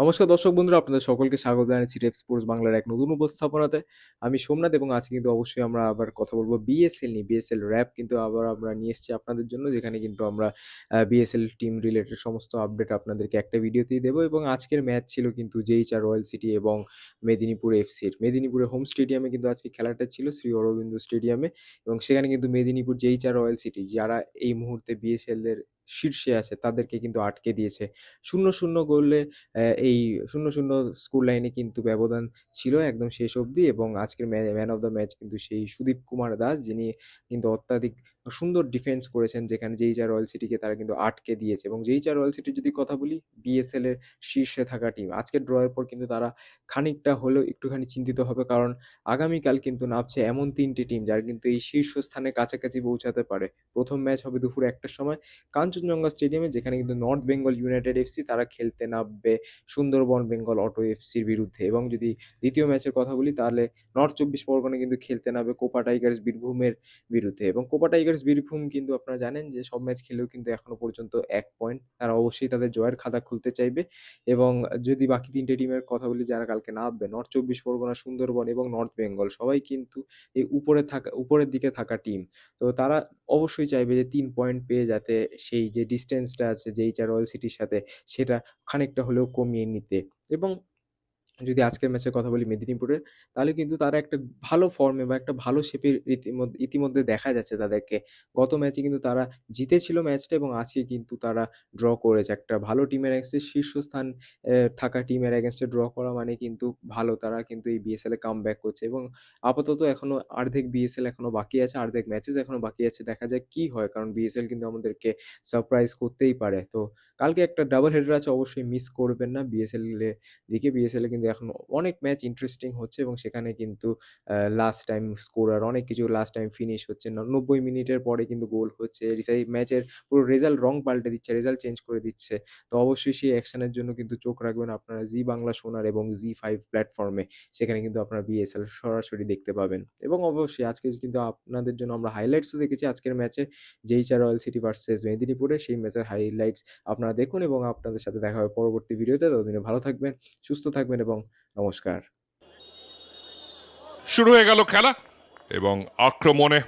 নমস্কার দর্শক বন্ধুরা, আপনাদের সকলকে স্বাগত জানাচ্ছি রেপ স্পোর্টস বাংলার এক নতুন উপস্থাপনাতে। আমি সোমনাথ এবং আজকে কিন্তু অবশ্যই আমরা আবার কথা বলব বিএসএল নিয়ে। বিএসএল র্যাপ কিন্তু আবার আমরা নিয়ে এসেছি আপনাদের জন্য, যেখানে কিন্তু আমরা B S L team related সমস্ত আপডেট আপনাদেরকে একটা ভিডিওতেই দেবো। এবং আজকের ম্যাচ ছিল কিন্তু জেইচআর রয়্যাল সিটি এবং মেদিনীপুর এফসির মেদিনীপুরের হোম স্টেডিয়ামে কিন্তু আজকে খেলাটা ছিল, শ্রী অরবিন্দ স্টেডিয়ামে এবং সেখানে কিন্তু মেদিনীপুর জেইচআর রয়্যাল সিটি যারা এই মুহূর্তে বিএসএল এর শীর্ষে আছে, তাদেরকে কিন্তু আটকে দিয়েছে। শূন্য শূন্য গোলে এই শূন্য শূন্য স্কোর লাইনে কিন্তু ব্যবধান ছিল একদম শেষ অবধি এবং আজকের ম্যান অফ দ্য ম্যাচ কিন্তু সেই সুদীপ কুমার দাস যিনি কিন্তু অত্যাধিক সুন্দর ডিফেন্স করেছেন, যেখানে যেইচআর রয়্যাল সিটিকে তারা কিন্তু আটকে দিয়েছে এবং যেইচআর রয়্যাল সিটির যদি কথা বলি বিএসএল এর শীর্ষে থাকা টিম আজকের ড্রয়ের পর কিন্তু তারা খানিকটা হলেও একটুখানি চিন্তিত হবে, কারণ আগামীকাল কিন্তু নামছে এমন তিনটি টিম যারা কিন্তু এই শীর্ষস্থানে কাছাকাছি পৌঁছাতে পারে। প্রথম ম্যাচ হবে দুপুর একটার সময় কাঞ্চনজঙ্ঘা স্টেডিয়ামে যেখানে কিন্তু নর্থ বেঙ্গল ইউনাইটেড এফসি তারা খেলতে নামবে সুন্দরবন বেঙ্গল অটো এফসির বিরুদ্ধে। এবং যদি দ্বিতীয় ম্যাচের কথা বলি, তাহলে নর্থ চব্বিশ পরগনা কিন্তু খেলতে নামবে কোপা টাইগার্স বীরভূমের বিরুদ্ধে। এবং কোপা টাইগার্স বীরভূম কিন্তু আপনারা জানেন যে সব ম্যাচ খেলেও কিন্তু এখনও পর্যন্ত এক পয়েন্ট তারা অবশ্যই তাদের জয়ের খাতা খুলতে চাইবে এবং যদি বাকি তিনটে টিমের কথা বলি যারা কালকে নামবে নর্থ চব্বিশ পরগনা, সুন্দরবন এবং নর্থ বেঙ্গল সবাই কিন্তু এই উপরে থাকা, উপরের দিকে থাকা টিম তো তারা অবশ্যই চাইবে যে তিন পয়েন্ট পেয়ে যাতে সেই যে ডিস্টেন্সটা আছে যেইচআর রয়্যাল সিটির সাথে, সেটা খানিকটা হলেও কমিয়ে নিতে। এবং যদি আজকের ম্যাচের কথা বলি মেদিনীপুরের, তাহলে কিন্তু তারা একটা ভালো ফর্মে বা একটা ভালো শেপে ইতিমধ্যে ইতিমধ্যে দেখা যাচ্ছে তাদেরকে। গত ম্যাচে কিন্তু তারা জিতেছিল ম্যাচটা এবং আজকে কিন্তু তারা ড্র করেছে একটা ভালো টিমের এগেনস্টে শীর্ষস্থান থাকা টিমের এগেনস্টে ড্র করা মানে কিন্তু ভালো। তারা কিন্তু এই বিএসএল এ কাম ব্যাক করছে এবং আপাতত এখনও অর্ধেক বিএসএল এখনও বাকি আছে, অর্ধেক ম্যাচেস এখনও বাকি আছে। দেখা যাক কি হয়, কারণ বিএসএল কিন্তু আমাদেরকে সারপ্রাইজ করতেই পারে। তো কালকে একটা ডাবল হেডার আছে, অবশ্যই মিস করবেন না। বিএসএল এর দিকে বিএসএল কিন্তু এখন অনেক ম্যাচ ইন্টারেস্টিং হচ্ছে এবং সেখানে কিন্তু লাস্ট টাইম স্কোরার অনেক কিছু লাস্ট টাইম ফিনিশ হচ্ছে। নব্বই মিনিটের পরে কিন্তু গোল হচ্ছে। সেই ম্যাচের পুরো রেজাল্ট রং পাল্টে দিচ্ছে রেজাল্ট চেঞ্জ করে দিচ্ছে। তো অবশ্যই সেই অ্যাকশনের জন্য কিন্তু চোখ রাখবেন আপনারা জি বাংলা সোনার এবং জি ফাইভ প্ল্যাটফর্মে সেখানে কিন্তু আপনারা বিএসএল সরাসরি দেখতে পাবেন। এবং অবশ্যই আজকে কিন্তু আপনাদের জন্য আমরা হাইলাইটসও দেখেছি আজকের ম্যাচে। যেইচআর রয়্যাল সিটি ভার্সেস মেদিনীপুরে সেই ম্যাচের হাইলাইটস আপনারা দেখুন এবং আপনাদের সাথে দেখা হবে পরবর্তী ভিডিওতে ততদিনে ভালো থাকবেন, সুস্থ থাকবেন এবং নমস্কার। শুরু হয়ে গেল খেলা এবং আক্রমণে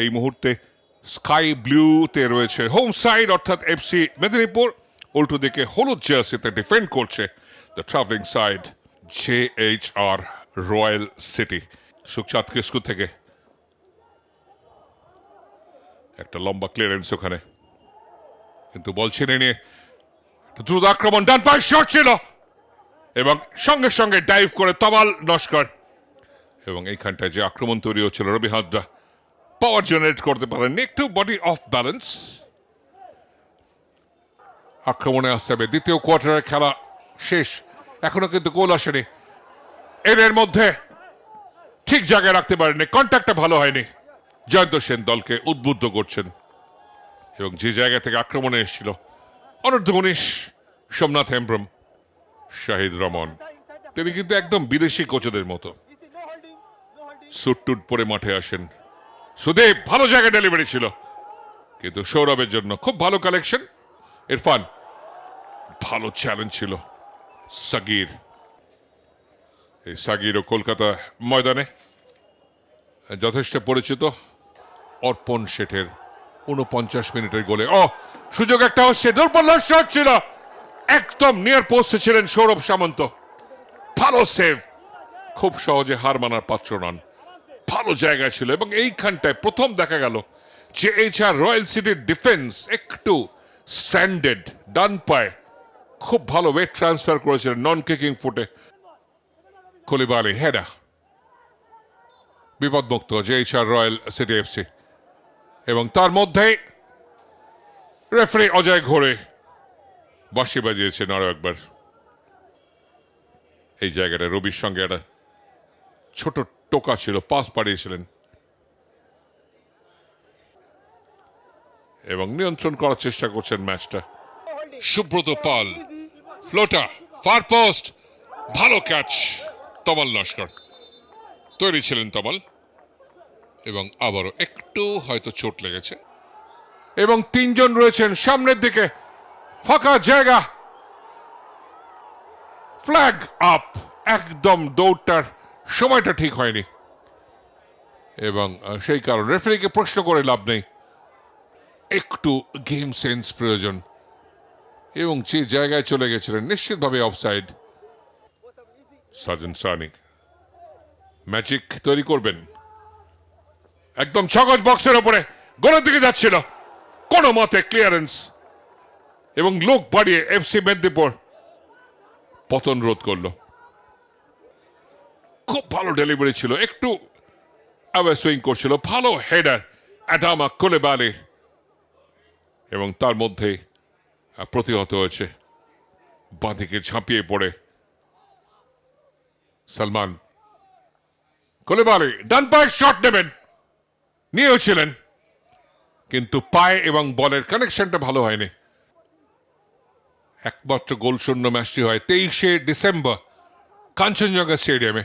এই মুহূর্তে স্কাই ব্লুতে রয়েছে হোম সাইড অর্থাৎ এফসি মেদিনীপুর। উল্টো দিকে হলুদ জার্সিতে ডিফেন্ড করছে the travelling side J H R royal city. Sukhchand Kisku থেকে একটা লম্বা ক্লিয়ারেন্স ওখানে। কিন্তু বল ছিনে নিয়ে দ্রুত আক্রমণ, ডান পায়ের শট ছিল। এবং সঙ্গে সঙ্গে ডাইভ করে তমাল নস্কর। এবং এইখানটায় যে আক্রমণ তৈরি হচ্ছিল রবি হাদ্দা পাওয়ার জেনারেট করতে পারেননি। একটু বডি অফ ব্যালেন্স আক্রমণে আসতে হবে। দ্বিতীয় কোয়ার্টারের খেলা শেষ। এখনও কিন্তু গোল আসেনি। এর মধ্যে ঠিক জায়গায় রাখতে পারেননি। কন্ট্যাক্টটা ভালো হয়নি। জয়ন্ত সেন দলকে উদ্বুদ্ধ করছেন। এবং যে জায়গা থেকে আক্রমণে এসেছিল, অনূর্ধ্ব উনিশ, সোমনাথ হেমব্রম। শাহিদ রমন। তিনি কিন্তু একদম বিদেশি কোচদের মতো। সুট টুট পরে মাঠে আসেন। সুদীপ, ভালো জায়গায় ডেলিভারি ছিল। কিন্তু সৌরভের জন্য খুব ভালো কালেকশন। ইরফান, ভালো চ্যালেঞ্জ ছিল। সাগির, এই সাগির ও কলকাতা ময়দানে যথেষ্ট পরিচিত। অর্পণ শেঠের উনপঞ্চাশ মিনিটের গোলে। ও, সুযোগ একটা হচ্ছে। দুর্বল ছিল। একদম নিয়ার পোস্টে ছিলেন সৌরভ সামন্ত। ভালো সেভ খুব সহজে হার মানার পাত্র নন। ভালো জায়গা ছিল এবং এইখানটায় প্রথম দেখা গেল যে এইচআর রয়্যাল সিটির ডিফেন্স একটু স্ট্যান্ডার্ড ডান পায়। খুব ভালো ওয়েট ট্রান্সফার করেছিলেন নন কিকিং ফুটে কলিবালি হেডা বিপদমুক্ত যে এইচআর রয়্যাল সিটি এফসি। এবং তার মধ্যেই রেফারি অজয় ঘোরে বাঁশি বাজিয়েছেন আরও একবার। এই জায়গাটা রবির সঙ্গে একটা ছোট টোকা ছিল, পাস পাড়িয়েছিলেন। এবং নিয়ন্ত্রণ করার চেষ্টা করছেন ম্যাচটা। সুব্রত পাল ফ্লোটা ফার পোস্ট, ভালো ক্যাচ, তমাল লস্কর। তৈরি ছিলেন তমাল। এবং আবারও একটু হয়তো চোট লেগেছে। এবং তিনজন রয়েছেন সামনের দিকে। ফাঁকা জায়গা ফ্ল্যাগ আপ একদম দৌড়টার সময়টা ঠিক হয়নি। এবং সেই কারণে রেফারিকে প্রশ্ন করে লাভ নেই। একটু গেম সেন্স প্রয়োজন। এবং যে জায়গায় চলে গেছিলেন, নিশ্চিতভাবে অফসাইড সাজন সানি ম্যাজিক তৈরি করবেন। একদম ছগজ বক্সের ওপরে। গোলের দিকে যাচ্ছিল। কোনো মতে ক্লিয়ারেন্স এবং লোক বাড়িয়ে এফসি মেদিনীপুর পতন রোধ করল। খুব ভালো ডেলিভারি ছিল, একটু সুইং করছিল, ভালো হেডার অ্যাডামা কোলেবালি এবং তার মধ্যে প্রতিহত হয়েছে, বাঁদিকে ঝাঁপিয়ে পড়ে সালমান কোলেবালি ডান পায়ের শট নেবেন, নিয়েও ছিলেন, কিন্তু পায়ে এবং বলের কানেকশনটা ভালো হয়নি। একমাত্র গোল শূন্য ম্যাচটি হয় তেইশে ডিসেম্বর কাঞ্চনজঙ্ঘা স্টেডিয়ামে।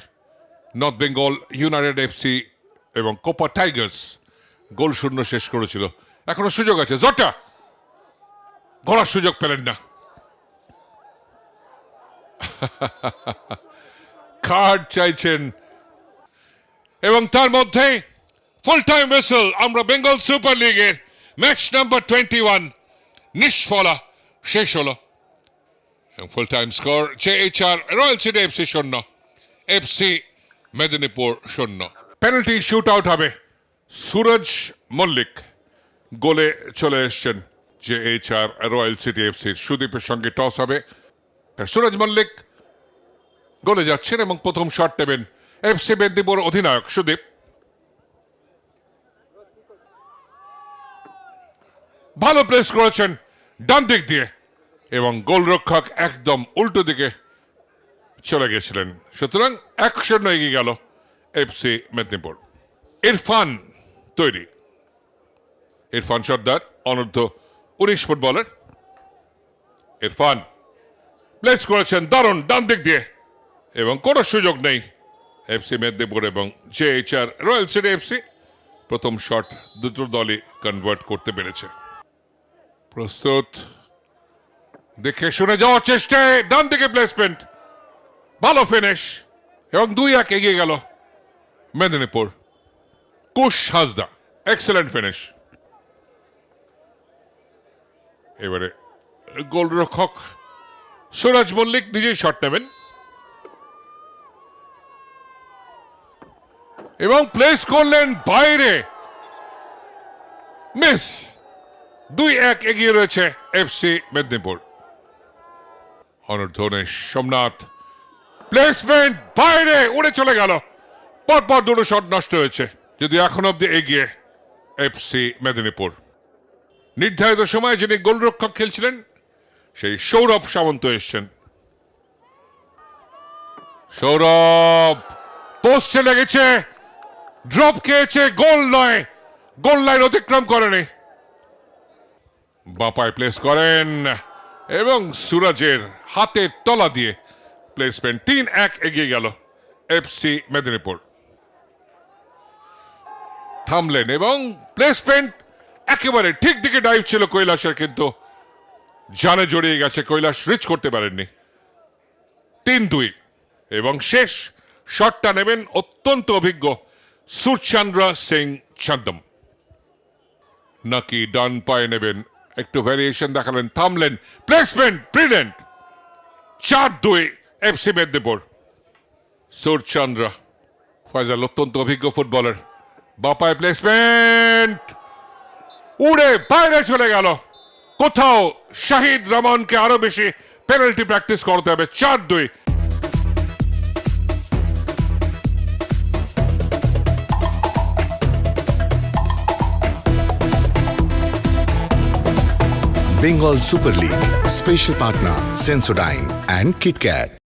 North Bengal, united F C এবং কোপা টাইগার্স গোল শূন্য শেষ করেছিল। এখনও সুযোগ আছে। জটা! গড়ার সুযোগ পেলেন না। কার্ড চাইছেন। এবং তার মধ্যে ফুল টাইম ওয়েসেল আমরা বেঙ্গল সুপার লিগের ম্যাচ নাম্বার টোয়েন্টি ওয়ান নিষ্ফলা, শেষ হলো। Full time score J H R royal city F C শূন্য এফসি মেদিনীপুর শূন্য পেনাল্টি শুট আউট হবে। সুরজ মল্লিক গোলে চলে এসছেন আর রয়্যাল সিটি এফসির সুদীপের সঙ্গে টস হবে। সুরজ মল্লিক গোলে যাচ্ছেন এবং প্রথম শট নেবেন এফসি মেদিনীপুর অধিনায়ক সুদীপ। ভালো প্লেস করেছেন ডান দিক দিয়ে। এবং গোলরক্ষক একদম উল্টো দিকে চলে গেছিলেন। সুতরাং এক শূন্য এগিয়ে গেল এফসি মেদিনীপুর। ইরফান তৈরি। ইরফান সর্দার, অনূর্ধ্ব উনিশ ফুটবলার। ইরফান প্লেস করেছেন দারুণ ডান দিক দিয়ে এবং কোনো সুযোগ নেই এফসি মেদিনীপুর এবং J H R royal city F C. প্রথম শট দুটো দলই কনভার্ট করতে পেরেছে। প্রস্তুত দেখে শুনে যাওয়ার চেষ্টায় ডান দিকে প্লেসমেন্ট ভালো ফিনিশ এবং দুই এক এগিয়ে গেল মেদিনীপুর। কুশ হাসদা এক্সেলেন্ট ফিনিশ এবারে গোলরক্ষক সুরাজ মল্লিক নিজেই শট নেবেন। এবং প্লেস করলেন বাইরে। মিস দুই এক এগিয়ে রয়েছে এফসি মেদিনীপুর অনূর্ধ্ব উনিশ সোমনাথ। প্লেসমেন্ট বাইরে, উড়ে চলে গেল। পরপর দুটো শট নষ্ট হয়েছে, যদি এখন অব্দি এগিয়ে এফসি মেদিনীপুর। নির্ধারিত সময়ে যিনি গোলরক্ষক খেলছিলেন, সেই সৌরভ সামন্ত এসছেন। সৌরভ পোস্টে লেগেছে। ড্রপ খেয়েছে, গোল নয়। গোল লাইন অতিক্রম করেনি। বাপায় প্লেস করেন। এবং সুরাজের হাতের তলা দিয়ে প্লেসমেন্ট তিন এক এগিয়ে গেল এফসি মেদিনীপুর থামলেন এবং প্লেসমেন্ট একেবারে ঠিক দিকে ডাইভ ছিল কৈলাসের, কিন্তু জানে জড়িয়ে গেছে, কৈলাস রিচ করতে পারেননি। তিন দুই এবং শেষ শটটা নেবেন অত্যন্ত অভিজ্ঞ সুরচন্দ্র সিং চন্দম। নাকি ডান পায়ে নেবেন একটু ভ্যারিয়েশন দেখালেন। থামলেন। প্লেসমেন্ট ব্রিলিয়েন্ট চার দুই এফসি মেদিনীপুর সুরচন্দ্র ফয়জাল, অত্যন্ত অভিজ্ঞ ফুটবলার বাপায় প্লেসমেন্ট উড়ে বাইরে চলে গেল। কোথাও শাহিদ রহমানকে আরও বেশি পেনাল্টি প্র্যাকটিস করতে হবে। চার দুই Bengal Super League. Special partner Sensodyne and KitKat.